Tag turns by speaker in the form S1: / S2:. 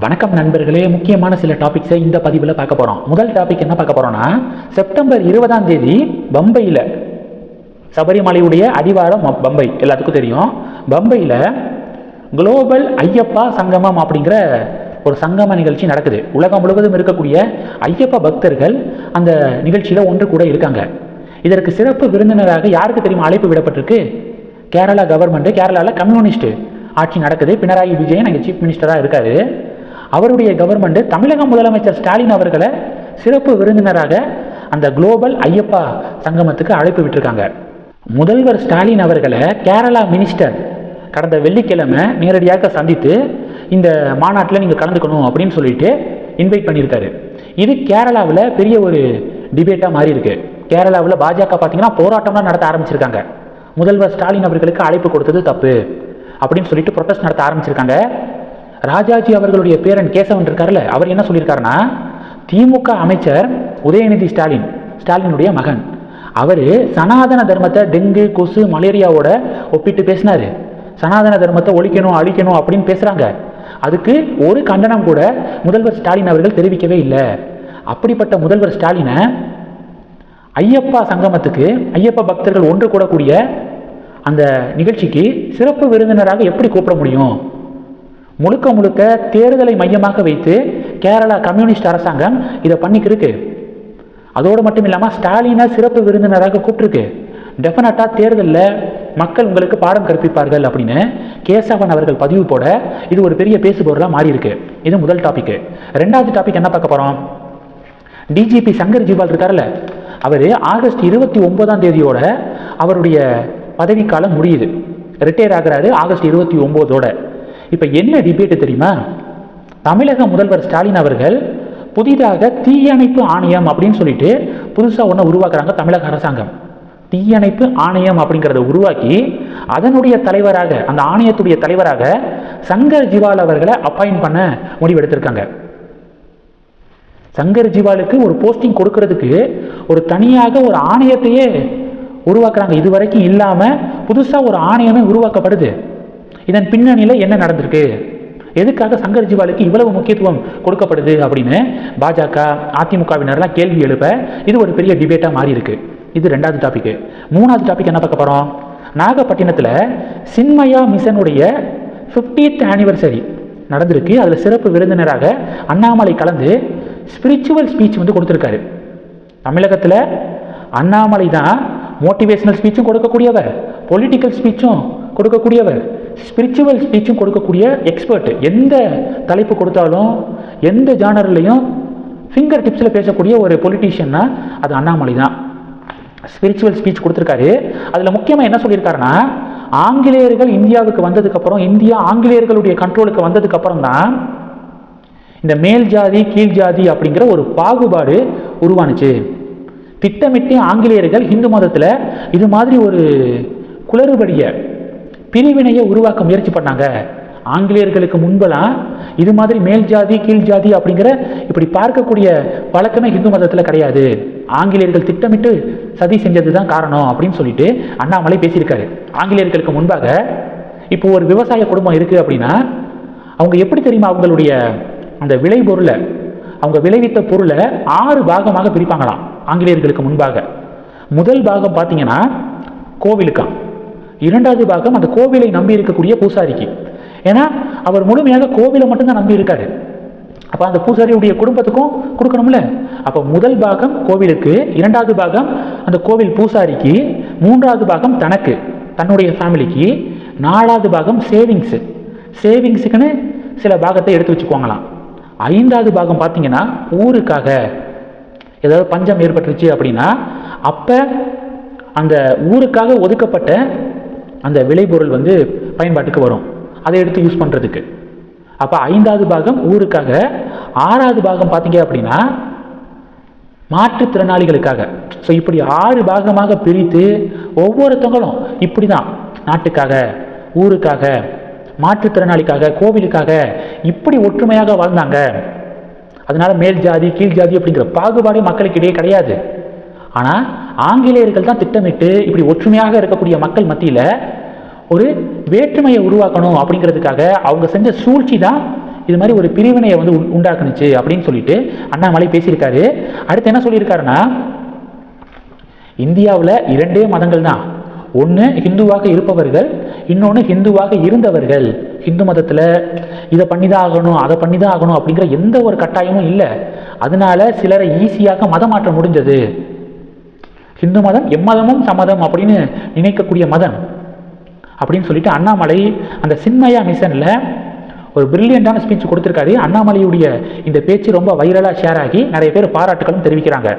S1: வணக்கம் நண்பர்களே முக்கியமான சில டாபிக்ஸை இந்த பதிவில் பார்க்க போகிறோம் முதல் டாபிக் என்ன பார்க்க போகிறோம்னா செப்டம்பர் இருபதாம் தேதி பம்பையில் சபரிமலையுடைய அடிவாரம் ம- பம்பை எல்லாத்துக்கும் தெரியும். பம்பையில் குளோபல் ஐயப்பா சங்கமம் அப்படிங்கிற ஒரு சங்கம நிகழ்ச்சி நடக்குது. உலகம் முழுவதும் இருக்கக்கூடிய ஐயப்ப பக்தர்கள் அந்த நிகழ்ச்சியில் ஒன்று கூட இருக்காங்க. இதற்கு சிறப்பு விருந்தினராக யாருக்கு தெரியுமா அழைப்பு விடப்பட்டிருக்கு? கேரளா கவர்மெண்ட்டு கேரளாவில் கம்யூனிஸ்ட் ஆட்சி நடக்குது. பினராயி விஜயன் அங்கே சீஃப் மினிஸ்டராக இருக்காரு. அவருடைய கவர்மெண்ட் தமிழக முதலமைச்சர் ஸ்டாலின் அவர்களை சிறப்பு விருந்தினராக அந்த குளோபல் ஐயப்பா சங்கமத்துக்கு அழைப்பு விட்டுருக்காங்க. முதல்வர் ஸ்டாலின் அவர்களை கேரளா மினிஸ்டர் கடந்த வெள்ளிக்கிழமை நேரடியாக சந்தித்து இந்த மாநாட்டில் நீங்கள் கலந்துக்கணும் அப்படின்னு சொல்லிட்டு இன்வைட் பண்ணியிருக்காரு. இது கேரளாவில் பெரிய ஒரு டிபேட்டாக மாறி இருக்கு கேரளாவில் பாஜக பார்த்தீங்கன்னா போராட்டம்லாம் நடத்த ஆரம்பிச்சிருக்காங்க. முதல்வர் ஸ்டாலின் அவர்களுக்கு அழைப்பு கொடுத்தது தப்பு அப்படின்னு சொல்லிட்டு ப்ரொட்டஸ்ட் நடத்த ஆரம்பிச்சிருக்காங்க. ராஜாஜி அவர்களுடைய பேரன் கேசவன் இருக்கார்ல அவர் என்ன சொல்லியிருக்காருன்னா திமுக அமைச்சர் உதயநிதி ஸ்டாலின் ஸ்டாலினுடைய மகன். அவர் சனாதன தர்மத்தை டெங்கு கொசு மலேரியாவோட ஒப்பிட்டு பேசினாரு. சனாதன தர்மத்தை ஒழிக்கணும் அழிக்கணும் அப்படின்னு பேசுகிறாங்க அதுக்கு ஒரு கண்டனம் கூட முதல்வர் ஸ்டாலின் அவர்கள் தெரிவிக்கவே இல்லை. அப்படிப்பட்ட முதல்வர் ஸ்டாலினை ஐயப்பா சங்கமத்துக்கு ஐயப்பா பக்தர்கள் ஒன்று கூடக்கூடிய அந்த நிகழ்ச்சிக்கு சிறப்பு விருந்தினராக எப்படி கூப்பிட முடியும்? முழுக்க முழுக்க தேர்தலை மையமாக வைத்து கேரளா கம்யூனிஸ்ட் அரசாங்கம் இதை பண்ணிக்கிருக்கு. அதோடு மட்டும் இல்லாமல் ஸ்டாலினை சிறப்பு விருந்தினராக கூப்பிட்டுருக்கு. டெஃபினட்டாக தேர்தலில் மக்கள் உங்களுக்கு பாடம் கற்பிப்பார்கள் அப்படின்னு கேசவன் அவர்கள் பதிவு போட இது ஒரு பெரிய பேசுபொருளாக மாறி இருக்கு இது முதல் டாபிக் ரெண்டாவது டாபிக் என்ன பார்க்க போகிறோம் டிஜிபி சங்கர் ஜிவால் இருக்கார்ல அவர் ஆகஸ்ட் இருபத்தி ஒன்பதாம் தேதியோட அவருடைய பதவிக்காலம் முடியுது. ரிட்டையர் ஆகிறாரு ஆகஸ்ட் இருபத்தி ஒம்போதோட இப்போ என்ன டிபேட்டு தெரியுமா? தமிழக முதல்வர் ஸ்டாலின் அவர்கள் புதிதாக தீயணைப்பு ஆணையம் அப்படின்னு சொல்லிட்டு புதுசாக ஒன்று உருவாக்குறாங்க தமிழக அரசாங்கம். தீயணைப்பு ஆணையம் அப்படிங்கிறத உருவாக்கி அதனுடைய தலைவராக அந்த ஆணையத்துடைய தலைவராக சங்கர் ஜிவால் அவர்களை அப்பாயிண்ட் பண்ண முடிவெடுத்திருக்காங்க சங்கர் ஜிவாலுக்கு ஒரு போஸ்டிங் கொடுக்கறதுக்கு ஒரு தனியாக ஒரு ஆணையத்தையே உருவாக்குறாங்க. இது வரைக்கும் இல்லாமல் புதுசாக ஒரு ஆணையமே உருவாக்கப்படுது. இதன் பின்னணியில் என்ன நடந்திருக்கு? எதுக்காக சங்கர் ஜிவாலுக்கு இவ்வளவு முக்கியத்துவம் கொடுக்கப்படுது அப்படின்னு பாஜக அதிமுகவினர்லாம் கேள்வி எழுப்ப இது ஒரு பெரிய டிபேட்டாக மாறி இருக்கு இது ரெண்டாவது டாபிக் மூணாவது டாபிக் என்ன பார்க்க போகிறோம் நாகப்பட்டினத்தில் சின்மயா மிஷனுடைய 50th ஆனிவர்சரி நடந்திருக்கு. அதில் சிறப்பு விருந்தினராக அண்ணாமலை கலந்து ஸ்பிரிச்சுவல் ஸ்பீச் வந்து கொடுத்துருக்காரு. தமிழகத்தில் அண்ணாமலை தான் மோட்டிவேஷனல் ஸ்பீச்சும் கொடுக்கக்கூடியவர் பொலிட்டிக்கல் ஸ்பீச்சும் கொடுக்கக்கூடியவர். ஸ்பிரிச்சுவல் ஸ்பீச்சும் கொடுக்கக்கூடிய எக்ஸ்பர்ட் எந்த தலைப்பு கொடுத்தாலும் எந்த ஜானர்லையும் ஃபிங்கர் டிப்ஸில் பேசக்கூடிய ஒரு பொலிட்டீஷியன்னா அது அண்ணாமலை தான். ஸ்பிரிச்சுவல் ஸ்பீச் கொடுத்துருக்காரு. அதில் முக்கியமாக என்ன சொல்லியிருக்காருன்னா ஆங்கிலேயர்கள் இந்தியாவுக்கு வந்ததுக்கப்புறம் இந்தியா ஆங்கிலேயர்களுடைய கண்ட்ரோலுக்கு வந்ததுக்கப்புறம் தான் இந்த மேல் ஜாதி கீழ் ஜாதி அப்படிங்கிற ஒரு பாகுபாடு உருவானுச்சு. திட்டமிட்டு ஆங்கிலேயர்கள் இந்து மதத்தில் இது மாதிரி ஒரு குளறுபடியை பிரிவினையை உருவாக்க முயற்சி பண்ணாங்க. ஆங்கிலேயர்களுக்கு முன்பெல்லாம் இது மாதிரி மேல் ஜாதி கீழ் ஜாதி அப்படிங்கிற இப்படி பார்க்கக்கூடிய பழக்கமே இந்து மதத்தில் கிடையாது. ஆங்கிலேயர்கள் திட்டமிட்டு சதி செஞ்சது தான் காரணம் அப்படின்னு சொல்லிட்டு அண்ணாமலை பேசியிருக்காரு. ஆங்கிலேயர்களுக்கு முன்பாக இப்போ ஒரு விவசாய குடும்பம் இருக்குது அப்படின்னா அவங்க எப்படி தெரியுமா அவங்களுடைய அந்த விளைபொருளை அவங்க விளைவித்த பொருளை ஆறு பாகமாக பிரிப்பாங்களாம் ஆங்கிலேயர்களுக்கு முன்பாக. முதல் பாகம் பார்த்தீங்கன்னா கோவிலுக்கான் இரண்டாவது பாகம் அந்த கோவிலை நம்பி இருக்கக்கூடிய பூசாரிக்கு. ஏன்னா அவர் முழுமையாக கோவிலை மட்டும்தான் நம்பி இருக்காரு. அப்போ அந்த பூசாரியுடைய குடும்பத்துக்கும் கொடுக்கணும்ல? அப்போ முதல் பாகம் கோவிலுக்கு இரண்டாவது பாகம் அந்த கோவில் பூசாரிக்கு மூன்றாவது பாகம் தனக்கு தன்னுடைய ஃபேமிலிக்கு நாலாவது பாகம் சேவிங்ஸு சேவிங்ஸுக்குன்னு சில பாகத்தை எடுத்து வச்சுக்குவாங்களாம். ஐந்தாவது பாகம் பார்த்தீங்கன்னா ஊருக்காக ஏதாவது பஞ்சம் ஏற்பட்டுருச்சு அப்படின்னா அப்போ அந்த ஊருக்காக ஒதுக்கப்பட்ட அந்த விளைபொருள் வந்து பயன்பாட்டுக்கு வரும். அதை எடுத்து யூஸ் பண்ணுறதுக்கு அப்போ ஐந்தாவது பாகம் ஊருக்காக ஆறாவது பாகம் பார்த்தீங்க அப்படின்னா மாற்றுத்திறனாளிகளுக்காக. ஸோ இப்படி ஆறு பாகமாக பிரித்து ஒவ்வொருத்தவங்களும் இப்படி தான் நாட்டுக்காக ஊருக்காக மாற்றுத்திறனாளிக்காக கோவிலுக்காக இப்படி ஒற்றுமையாக வாழ்ந்தாங்க. அதனால மேல் ஜாதி கீழ் ஜாதி அப்படிங்கிற பாகுபாடு மக்களுக்கு இடையே கிடையாது. ஆனால் ஆங்கிலேயர்கள் தான் திட்டமிட்டு இப்படி ஒற்றுமையாக இருக்கக்கூடிய மக்கள் மத்தியில் ஒரு வேற்றுமையை உருவாக்கணும் அப்படிங்கிறதுக்காக அவங்க செஞ்ச சூழ்ச்சி தான் இது மாதிரி ஒரு பிரிவினையை வந்து உண்டாக்குனுச்சு அப்படின்னு சொல்லிட்டு அண்ணாமலை பேசியிருக்காரு. அடுத்து என்ன சொல்லியிருக்காருன்னா இந்தியாவில் இரண்டே மதங்கள் தான். ஒன்று ஹிந்துவாக இருப்பவர்கள் இன்னொன்று ஹிந்துவாக இருந்தவர்கள். ஹிந்து மதத்தில் இதை பண்ணி தான் ஆகணும் அதை பண்ணி தான் ஆகணும் அப்படிங்கிற எந்த ஒரு கட்டாயமும் இல்லை. அதனால சிலரை ஈஸியாக மதம் முடிஞ்சது. ஹிந்து மதம் எம்மதமும் சம்மதம் அப்படின்னு நினைக்கக்கூடிய மதம். அப்படின்னு சொல்லிட்டு அண்ணாமலை அந்த சின்மயா மிஷனில் ஒரு பிரில்லியண்டான ஸ்பீச் கொடுத்துருக்காரு. அண்ணாமலையுடைய இந்த பேச்சு ரொம்ப வைரலாக ஷேர் ஆகி நிறைய பேர் பாராட்டுகளும் தெரிவிக்கிறாங்க.